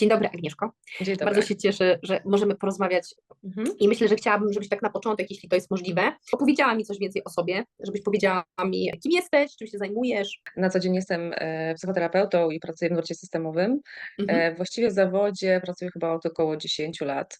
Dzień dobry, Agnieszko. Dzień dobry. Bardzo się cieszę, że możemy porozmawiać Mhm. i myślę, że chciałabym, żebyś tak na początek, jeśli to jest możliwe, opowiedziała mi coś więcej o sobie, żebyś powiedziała mi, kim jesteś, czym się zajmujesz. Na co dzień jestem e, psychoterapeutą i pracuję w nurcie systemowym. Mhm. E, Właściwie w zawodzie pracuję chyba od około 10 lat.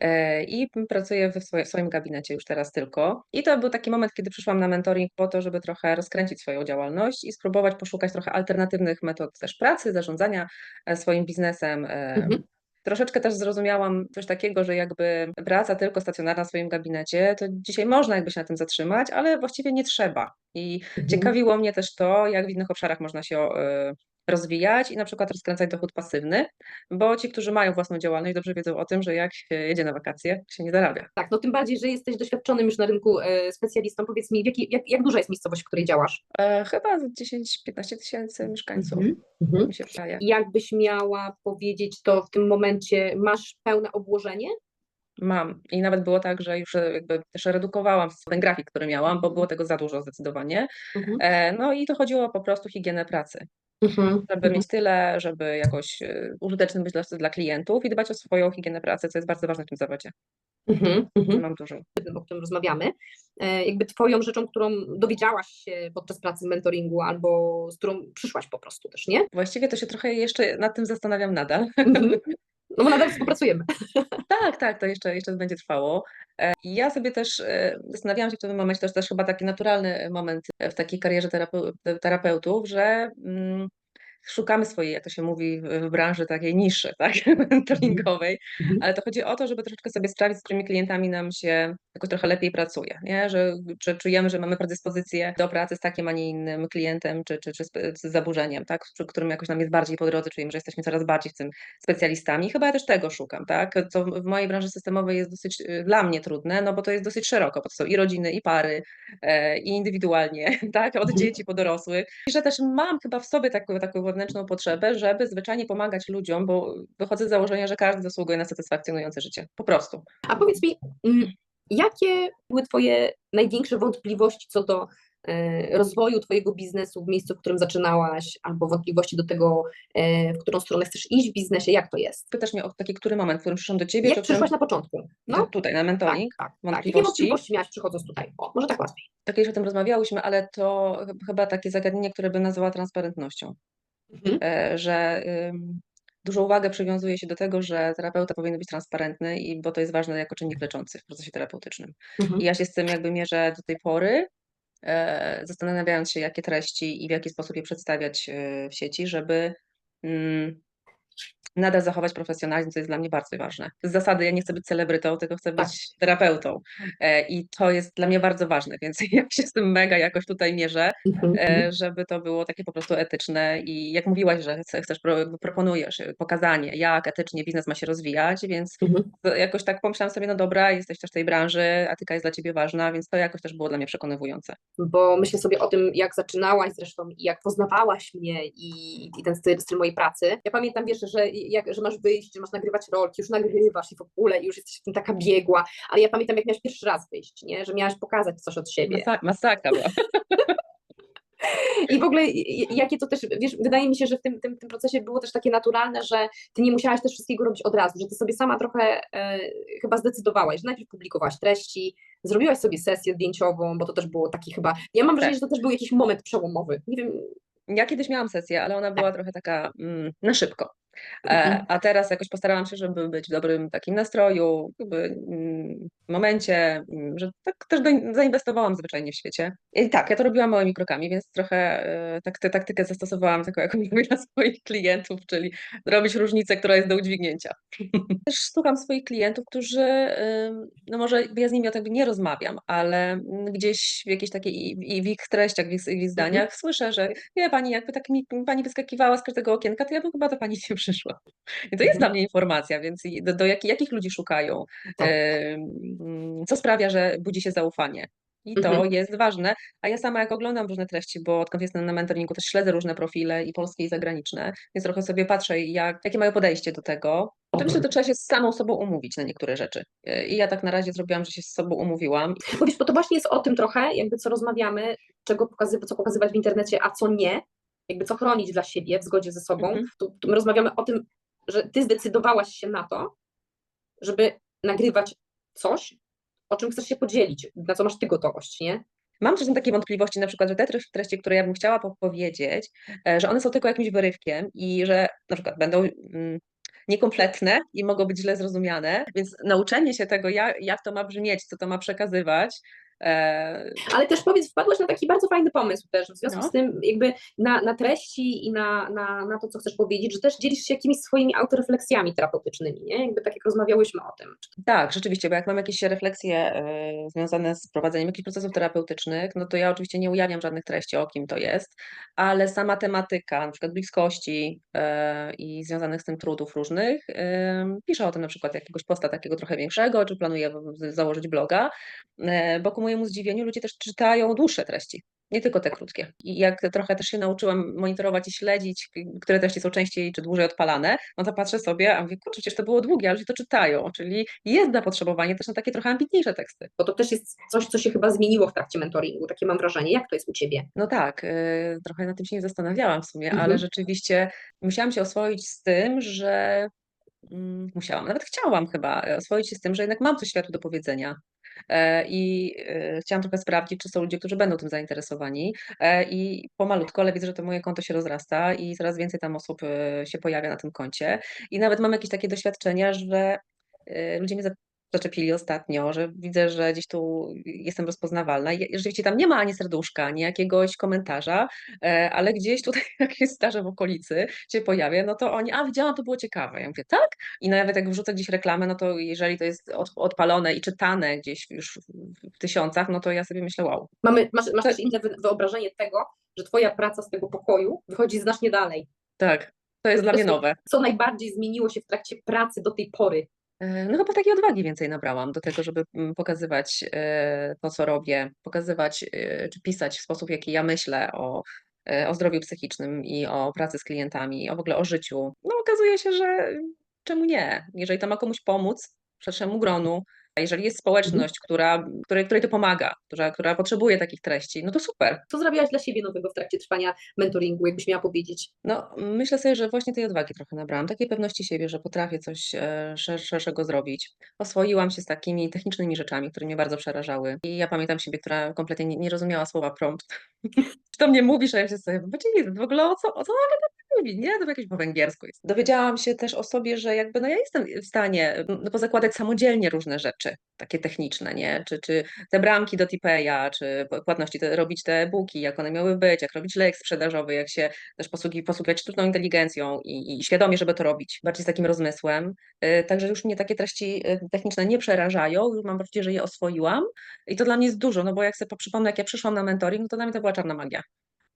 E, I pracuję w swoim, gabinecie już teraz tylko. I to był taki moment, kiedy przyszłam na mentoring po to, żeby trochę rozkręcić swoją działalność i spróbować poszukać trochę alternatywnych metod też pracy, zarządzania e, swoim biznesem. E, Mhm. Troszeczkę też zrozumiałam coś takiego, że jakby praca tylko stacjonarna w swoim gabinecie, to dzisiaj można jakby się na tym zatrzymać, ale właściwie nie trzeba. I Mhm. ciekawiło mnie też to, jak w innych obszarach można się rozwijać i na przykład rozkręcać dochód pasywny, bo ci, którzy mają własną działalność, dobrze wiedzą o tym, że jak się jedzie na wakacje, się nie zarabia. Tak, no tym bardziej, że jesteś doświadczonym już na rynku e, specjalistą. Powiedz mi, w jaki, jak, jak duża jest miejscowość, w której działasz? E, Chyba z 10-15 tysięcy mieszkańców, Mhm. mi się wydaje. Jakbyś miała powiedzieć, to w tym momencie masz pełne obłożenie? Mam. I nawet było tak, że już e, jakby też redukowałam ten grafik, który miałam, bo było tego za dużo zdecydowanie. Mhm. E, No i to chodziło po prostu higienę pracy, Mhm. żeby mieć tyle, żeby jakoś e, użytecznym być dla, dla klientów i dbać o swoją higienę pracy, co jest bardzo ważne w tym zawodzie. Mhm. Mhm. Mam dużo. o którym rozmawiamy, jakby twoją rzeczą, którą dowiedziałaś się podczas pracy mentoringu albo z którą przyszłaś po prostu też, nie? Właściwie to się trochę jeszcze nad tym zastanawiam nadal. Mhm. No bo nadal współpracujemy. Tak, tak, to jeszcze, jeszcze będzie trwało. E, Ja sobie też e, zastanawiałam się w tym momencie, to jest też chyba taki naturalny moment w takiej karierze terapeu- terapeutów, że mm, szukamy swojej, jak to się mówi w, w branży takiej niszy, tak, mentoringowej, Mhm. ale to chodzi o to, żeby troszeczkę sobie sprawdzić, z którymi klientami nam się jakoś trochę lepiej pracuje, nie? Że, że czujemy, że mamy predyspozycję do pracy z takim, a nie innym klientem, czy, czy, czy z, zaburzeniem, tak, przy którym jakoś nam jest bardziej po drodze, czujemy, że jesteśmy coraz bardziej w tym specjalistami. Chyba ja też tego szukam, tak, co w w mojej branży systemowej jest dosyć y, dla mnie trudne, no bo to jest dosyć szeroko, bo to są i rodziny, i pary, e, i indywidualnie, tak, od Mhm. dzieci po dorosłych. I że też mam chyba w sobie taką, taką wewnętrzną potrzebę, żeby zwyczajnie pomagać ludziom, bo wychodzę z założenia, że każdy zasługuje na satysfakcjonujące życie. Po prostu. A powiedz mi, mm, jakie były twoje największe wątpliwości co do e, rozwoju twojego biznesu w miejscu, w którym zaczynałaś, albo wątpliwości do tego, e, w którą stronę chcesz iść w biznesie, jak to jest? Pytasz mnie o taki, który moment, w którym przyszłam do ciebie, Jak czy w którym, przyszłaś na początku? No, tutaj, na tak, mentoring? tak, tak. Jakie wątpliwości? wątpliwości miałaś przychodząc tutaj? O, może tak łatwiej. Tak już o tym rozmawiałyśmy, ale to ch- chyba takie zagadnienie, które bym nazwała transparentnością. Mhm. e, że dużą uwagę przywiązuje się do tego, że terapeuta powinien być transparentny, i bo to jest ważne jako czynnik leczący w procesie terapeutycznym. Mhm. I ja się z tym jakby mierzę do tej pory, e, zastanawiając się, jakie treści i w jaki sposób je przedstawiać e, w sieci, żeby mm, nadal zachować profesjonalizm, co jest dla mnie bardzo ważne. Z zasady ja nie chcę być celebrytą, tylko chcę Tak. być terapeutą. E, I to jest dla mnie bardzo ważne, więc ja się z tym mega jakoś tutaj mierzę Mhm. e, żeby to było takie po prostu etyczne i jak mówiłaś, że chce- chcesz, proponujesz pokazanie, jak etycznie biznes ma się rozwijać, więc Mhm. jakoś tak pomyślałam sobie, no dobra, jesteś też w tej branży, etyka jest dla ciebie ważna, więc to jakoś też było dla mnie przekonywujące. bo myślę sobie o tym, jak zaczynałaś zresztą i jak poznawałaś mnie i, i ten styl, styl mojej pracy. Ja pamiętam, wiesz, że, jak, że masz wyjść, że masz nagrywać rolki, już nagrywasz i w ogóle i już jesteś w tym taka biegła, ale ja pamiętam, jak miałaś pierwszy raz wyjść, nie? że miałaś pokazać coś od siebie. Masa- masakra była. I w ogóle jakie to też, wiesz, wydaje mi się, że w tym, tym, tym procesie było też takie naturalne, że ty nie musiałaś też wszystkiego robić od razu, że ty sobie sama trochę e, chyba zdecydowałaś, że najpierw publikowałaś treści, zrobiłaś sobie sesję zdjęciową, bo to też było taki chyba, ja mam wrażenie, Tak. że to też był jakiś moment przełomowy. Nie wiem, Ja kiedyś miałam sesję, ale ona była trochę taka mm, na szybko. Mhm. E, a teraz jakoś postarałam się, żeby być w dobrym takim nastroju, jakby, mm, momencie, mm, że tak też zainwestowałam zwyczajnie w świecie. I tak, ja to robiłam małymi krokami, więc trochę e, tak, tę taktykę zastosowałam taką, jaką mówię dla swoich klientów, czyli robić różnicę, która jest do udźwignięcia. Też słucham swoich klientów, którzy, no może ja z nimi o tym nie rozmawiam, ale mm, gdzieś w jakichś takiej, i w ich treściach, w ich, w ich zdaniach słyszę, że wie pani, jakby tak mi pani wyskakiwała z każdego okienka, to ja bym chyba do pani nie przyszła. I to jest Mhm. dla mnie informacja, więc do, do jak, jakich ludzi szukają, Tak. co sprawia, że budzi się zaufanie. I to Mhm. jest ważne. A ja sama jak oglądam różne treści, bo odkąd jestem na mentoringu, też śledzę różne profile i polskie, i zagraniczne, więc trochę sobie patrzę, jak, jakie mają podejście do tego. Oczywiście to trzeba się z samą sobą umówić na niektóre rzeczy. Yy, I ja tak na razie zrobiłam, że się z sobą umówiłam. Bo wiesz, bo to właśnie jest o tym trochę, jakby co rozmawiamy, czego pokazywać, co pokazywać w internecie, a co nie, jakby co chronić dla siebie w zgodzie ze sobą. Mhm. Tu, tu my rozmawiamy o tym, że ty zdecydowałaś się na to, żeby nagrywać coś, o czym chcesz się podzielić, na co masz ty gotowość, nie? Mam czasem takie wątpliwości, na przykład, że te treści- które ja bym chciała po- powiedzieć, e, że one są tylko jakimś wyrywkiem i że na przykład będą mm, niekompletne i mogą być źle zrozumiane, więc nauczenie się tego, jak, jak to ma brzmieć, co to ma przekazywać, Ale też powiedz, wpadłaś na taki bardzo fajny pomysł też, w związku No. z tym jakby na, na treści i na, na, na to, co chcesz powiedzieć, że też dzielisz się jakimiś swoimi autorefleksjami terapeutycznymi, nie? Jakby tak jak rozmawiałyśmy o tym. Tak, rzeczywiście, bo jak mam jakieś refleksje e, związane z prowadzeniem jakichś procesów terapeutycznych, no to ja oczywiście nie ujawniam żadnych treści, o kim to jest, ale sama tematyka, na przykład bliskości e, i związanych z tym trudów różnych, e, piszę o tym na przykład jakiegoś posta takiego trochę większego, czy planuję założyć bloga, e, bo ku mojemu zdziwieniu ludzie też czytają dłuższe treści. Nie tylko te krótkie. I jak trochę też się nauczyłam monitorować i śledzić, które treści są częściej czy dłużej odpalane, no to patrzę sobie, a mówię, kurczę, przecież to było długie, ale ludzie to czytają, czyli jest zapotrzebowanie też na takie trochę ambitniejsze teksty. Bo to też jest coś, co się chyba zmieniło w trakcie mentoringu, takie mam wrażenie. Jak to jest u Ciebie? No tak, y, trochę nad tym się nie zastanawiałam w sumie, Mhm. ale rzeczywiście musiałam się oswoić z tym, że mm, musiałam, nawet chciałam chyba e, oswoić się z tym, że jednak mam coś światu do powiedzenia. E, I e, chciałam trochę sprawdzić, czy są ludzie, którzy będą tym zainteresowani. E, I pomalutko, ale widzę, że to moje konto się rozrasta i coraz więcej tam osób się pojawia na tym koncie. I nawet mam jakieś takie doświadczenia, że ludzie mnie zaczepili ostatnio, że widzę, że gdzieś tu jestem rozpoznawalna. I rzeczywiście tam nie ma ani serduszka, ani jakiegoś komentarza, e, ale gdzieś tutaj jakieś starze w okolicy się pojawia, no to oni, a widziałam, to było ciekawe. Ja mówię, tak? I nawet jak wrzucę gdzieś reklamę, no to jeżeli to jest od, odpalone i czytane gdzieś już w, tysiącach, no to ja sobie myślę, wow. Mamy, masz masz też inne wy- wyobrażenie tego, że Twoja praca z tego pokoju wychodzi znacznie dalej. Tak, to jest dla mnie nowe. Co najbardziej zmieniło się w trakcie pracy do tej pory? E, No chyba takiej odwagi więcej nabrałam do tego, żeby mm, pokazywać e, to, co robię, pokazywać e, czy pisać w sposób, jaki ja myślę o, o zdrowiu psychicznym i o pracy z klientami, o w ogóle o życiu. No okazuje się, że czemu nie? Jeżeli to ma komuś pomóc, szerszemu gronu, jeżeli jest społeczność, która, której, której to pomaga, która, która potrzebuje takich treści, no to super. Co zrobiłaś dla siebie nowego w trakcie trwania mentoringu, jakbyś miała powiedzieć? No, myślę sobie, że właśnie tej odwagi trochę nabrałam, takiej pewności siebie, że potrafię coś e, szer- szerszego zrobić. Oswoiłam się z takimi technicznymi rzeczami, które mnie bardzo przerażały. I ja pamiętam siebie, która kompletnie nie, nie rozumiała słowa prompt. Czy to mnie mówisz, a ja się sobie, nie, w ogóle o co, o co ona mówi, nie? To jakieś po węgiersku jest. Dowiedziałam się też o sobie, że jakby no ja jestem w stanie no, pozakładać samodzielnie różne rzeczy, takie techniczne, nie? Czy, czy te bramki do Tipeya, czy płatności, te, robić te e-booki, jak one miały być, jak robić lejk sprzedażowy, jak się też posługi, posługiwać sztuczną inteligencją i, i świadomie, żeby to robić, bardziej z takim rozmysłem. Y, Także już mnie takie treści y, techniczne nie przerażają, już mam poczucie, że je oswoiłam i to dla mnie jest dużo, no bo jak sobie przypomnę, jak ja przyszłam na mentoring, no to dla mnie to była czarna magia.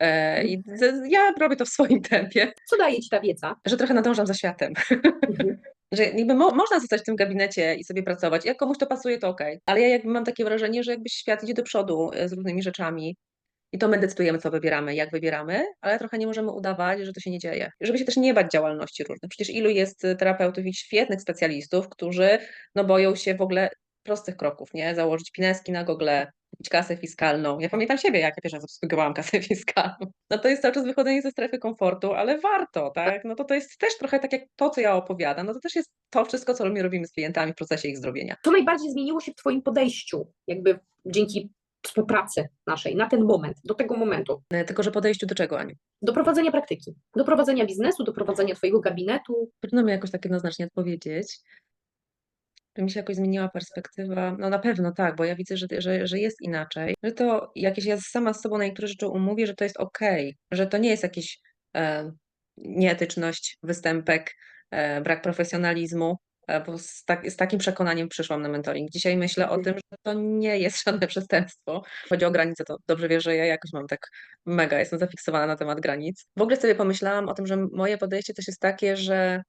E, I z- ja robię to w swoim tempie, Co daje Ci ta wiedza? że trochę nadążam za światem. Mhm. Że jakby mo można zostać w tym gabinecie i sobie pracować. Jak komuś to pasuje, to okej. Ale ja jakby mam takie wrażenie, że jakby świat idzie do przodu e, z różnymi rzeczami. I to my decydujemy, co wybieramy, jak wybieramy, ale trochę nie możemy udawać, że to się nie dzieje. Żeby się też nie bać działalności różnych. Przecież ilu jest e, terapeutów i świetnych specjalistów, którzy no, boją się w ogóle prostych kroków, nie? Założyć pineski na gogle, kupić kasę fiskalną. Ja pamiętam siebie, jak ja pierwszy raz kasę fiskalną. No to jest cały czas wychodzenie ze strefy komfortu, ale warto, tak? No to to jest też trochę tak jak to, co ja opowiadam, no to też jest to wszystko, co my robimy z klientami w procesie ich zdrowienia. Co najbardziej zmieniło się w Twoim podejściu, jakby dzięki współpracy naszej na ten moment, do tego momentu? E, Tylko, że podejściu do czego, Aniu? Do prowadzenia praktyki, do prowadzenia biznesu, do prowadzenia Twojego gabinetu. Trudno mi jakoś tak jednoznacznie odpowiedzieć. Czy mi się jakoś zmieniła perspektywa? No na pewno tak, bo ja widzę, że, że, że jest inaczej. Że to jakieś ja sama z sobą na niektóre rzeczy umówię, że to jest okej, że to nie jest jakiś e, nieetyczność, występek, e, brak profesjonalizmu, e, bo z, tak, z takim przekonaniem przyszłam na mentoring. Dzisiaj myślę o tym, że to nie jest żadne przestępstwo. Chodzi o granice, to dobrze wiesz, że ja jakoś mam tak mega, jestem zafiksowana na temat granic. W ogóle sobie pomyślałam o tym, że moje podejście też jest takie, że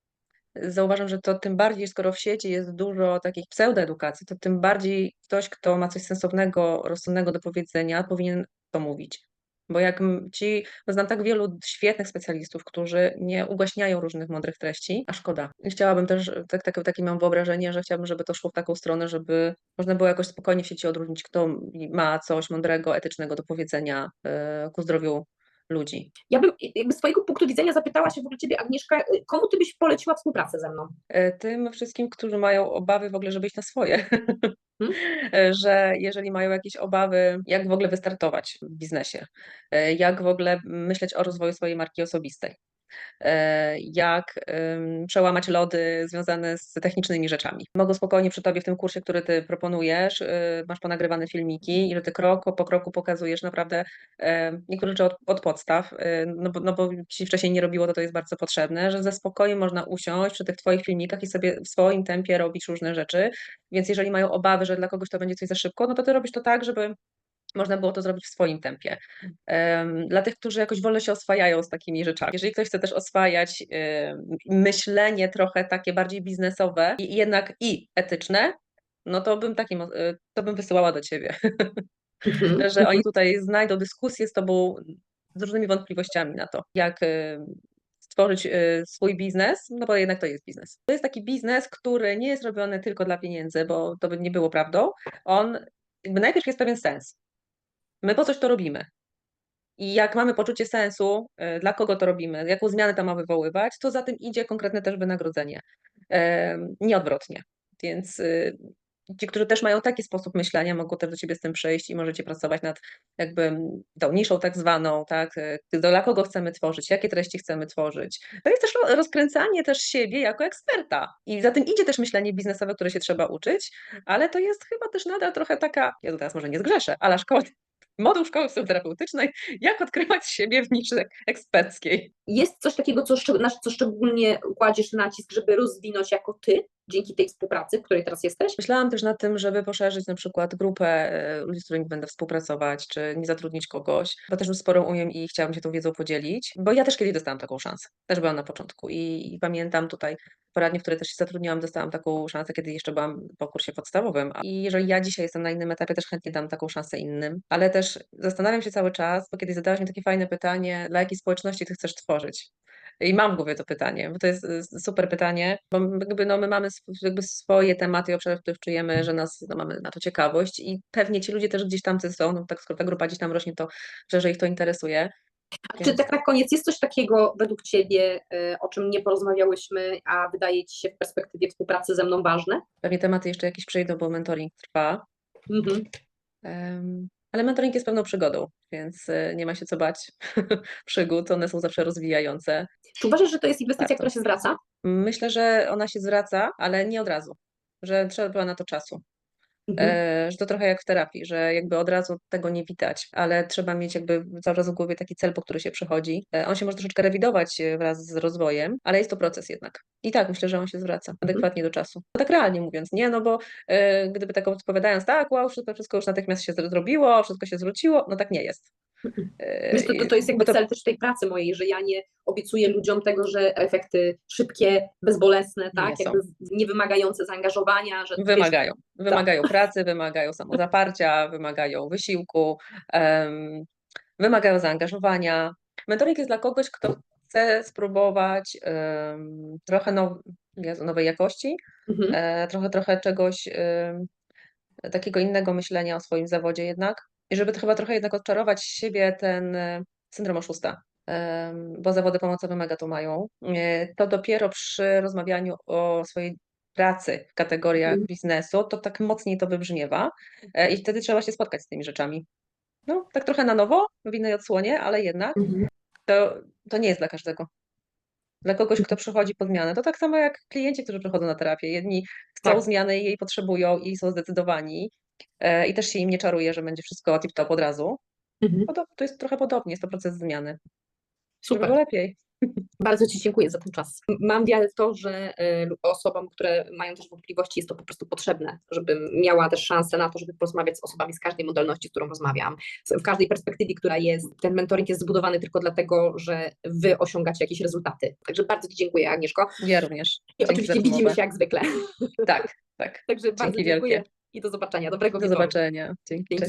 zauważam, że to tym bardziej, skoro w sieci jest dużo takich pseudoedukacji, to tym bardziej ktoś, kto ma coś sensownego, rozsądnego do powiedzenia, powinien to mówić. Bo jak ci, bo znam tak wielu świetnych specjalistów, którzy nie ugłaśniają różnych mądrych treści, a szkoda. Chciałabym też, tak, tak, takie mam wyobrażenie, że chciałabym, żeby to szło w taką stronę, żeby można było jakoś spokojnie w sieci odróżnić, kto ma coś mądrego, etycznego do powiedzenia e, ku zdrowiu ludzi. Ja bym jakby z Twojego punktu widzenia zapytała się w ogóle Ciebie, Agnieszka, y, komu Ty byś poleciła współpracę ze mną? E, Tym wszystkim, którzy mają obawy w ogóle, żeby iść na swoje. E, Że jeżeli mają jakieś obawy, jak w ogóle wystartować w biznesie, e, jak w ogóle myśleć o rozwoju swojej marki osobistej, jak em, przełamać lody związane z technicznymi rzeczami. Mogą spokojnie przy tobie w tym kursie, który ty proponujesz, e, masz ponagrywane filmiki i że ty krok po kroku pokazujesz naprawdę e, niektóre rzeczy od, od podstaw, e, no bo, no bo ci wcześniej nie robiło, to to jest bardzo potrzebne, że ze spokojem można usiąść przy tych twoich filmikach i sobie w swoim tempie robić różne rzeczy, więc jeżeli mają obawy, że dla kogoś to będzie coś za szybko, no to ty robisz to tak, żeby można było to zrobić w swoim tempie. Em, Dla tych, którzy jakoś wolno się oswajają z takimi rzeczami. Jeżeli ktoś chce też oswajać myślenie trochę takie bardziej biznesowe i jednak i etyczne, no to bym takim, y, to bym wysyłała do ciebie, Mhm. że oni tutaj znajdą dyskusję z tobą z różnymi wątpliwościami na to, jak y, stworzyć y, swój biznes, no bo jednak to jest biznes. To jest taki biznes, który nie jest robiony tylko dla pieniędzy, bo to by nie było prawdą. On jakby najpierw jest pewien sens. My po coś to robimy. I jak mamy poczucie sensu, y, dla kogo to robimy, jaką zmianę to ma wywoływać, to za tym idzie konkretne też wynagrodzenie. Em, Nie odwrotnie. Więc y, ci, którzy też mają taki sposób myślenia, mogą też do ciebie z tym przyjść i możecie pracować nad jakby tą niszą tak zwaną, tak, y, dla kogo chcemy tworzyć, jakie treści chcemy tworzyć. To jest też ro- rozkręcanie też siebie jako eksperta. I za tym idzie też myślenie biznesowe, które się trzeba uczyć, ale to jest chyba też nadal trochę taka, ja tu teraz może nie zgrzeszę, ale szkoła moduł szkoły psychoterapeutycznej, jak odkrywać siebie w niszy ek- eksperckiej. Jest coś takiego, co, na co szczególnie kładziesz nacisk, żeby rozwinąć jako Ty dzięki tej współpracy, w której teraz jesteś? Myślałam też nad tym, żeby poszerzyć na przykład grupę e, ludzi, z którymi będę współpracować, czy nie zatrudnić kogoś, bo też już sporo umiem i chciałam się tą wiedzą podzielić, bo ja też kiedyś dostałam taką szansę. Też byłam na początku i, i pamiętam tutaj poradnie, w które też się zatrudniłam, dostałam taką szansę, kiedy jeszcze byłam po kursie podstawowym. I jeżeli ja dzisiaj jestem na innym etapie, też chętnie dam taką szansę innym, ale też zastanawiam się cały czas, bo kiedyś zadałaś mi takie fajne pytanie, dla jakiej społeczności ty chcesz tworzyć? I mam w głowie to pytanie, bo to jest y, super pytanie, bo my jakby, no, my mamy jakby swoje tematy i obszary, w których czujemy, że nas, no, mamy na to ciekawość i pewnie ci ludzie też gdzieś tam są, no, tak skoro ta grupa gdzieś tam rośnie, to że, że ich to interesuje. Czy Więc tak na koniec jest coś takiego według Ciebie, y, o czym nie porozmawiałyśmy, a wydaje Ci się w perspektywie współpracy ze mną ważne? pewnie tematy jeszcze jakieś przyjdą, bo mentoring trwa. Mhm. Ale mentoring jest pewną przygodą, więc y, nie ma się co bać przygód, one są zawsze rozwijające. Czy uważasz, że to jest inwestycja, Warto. która się zwraca? Myślę, że ona się zwraca, ale nie od razu, że trzeba na to czasu. Mhm. E, że to trochę jak w terapii, że jakby od razu tego nie widać, ale trzeba mieć jakby cały czas w głowie taki cel, po który się przychodzi. E, On się może troszeczkę rewidować e, wraz z rozwojem, ale jest to proces jednak. I tak, myślę, że on się zwraca adekwatnie do czasu. No tak realnie mówiąc, nie, no bo gdyby tak odpowiadając, tak, wow, wszystko, wszystko już natychmiast się zro- zrobiło, wszystko się zwróciło, no tak nie jest. E, Wiesz, to, to, to jest jakby cel też tej pracy mojej, że ja nie obiecuję ludziom tego, że efekty szybkie, bezbolesne, tak, jakby nie wymagające zaangażowania, że wiesz, Wymagają. Wymagają pracy, wymagają samozaparcia, wymagają wysiłku, em, wymagają zaangażowania. Mentoring jest dla kogoś, kto chce spróbować em, trochę now, nowej jakości, mhm. e, trochę, trochę czegoś em, takiego innego myślenia o swoim zawodzie jednak. I żeby to chyba trochę jednak odczarować z siebie ten e, syndrom oszusta, bo zawody pomocowe mega to mają. E, To dopiero przy rozmawianiu o swojej pracy w kategoriach Mhm. biznesu, to tak mocniej to wybrzmiewa e, i wtedy trzeba się spotkać z tymi rzeczami. No, tak trochę na nowo, w innej odsłonie, ale jednak Mhm. to, to nie jest dla każdego. Dla kogoś, kto przychodzi po zmianę. To tak samo jak klienci, którzy przychodzą na terapię. Jedni chcą Tak. zmiany i jej potrzebują i są zdecydowani i też się im nie czaruje, że będzie wszystko tip-top od razu. Mhm. To jest trochę podobnie, jest to proces zmiany. Żeby Super. było lepiej. Bardzo Ci dziękuję za ten czas. Mam wiarę w to, że y, osobom, które mają też wątpliwości, jest to po prostu potrzebne, żebym miała też szansę na to, żeby porozmawiać z osobami z każdej modalności, z którą rozmawiam, w każdej perspektywie, która jest. Ten mentoring jest zbudowany tylko dlatego, że Wy osiągacie jakieś rezultaty. Także bardzo Ci dziękuję, Agnieszko. Ja również. I oczywiście widzimy się jak zwykle. Tak, tak. Także bardzo Dzięki dziękuję wielkie. I do zobaczenia. Dobrego Do wieczoru. zobaczenia. Dzięki. Dzięki.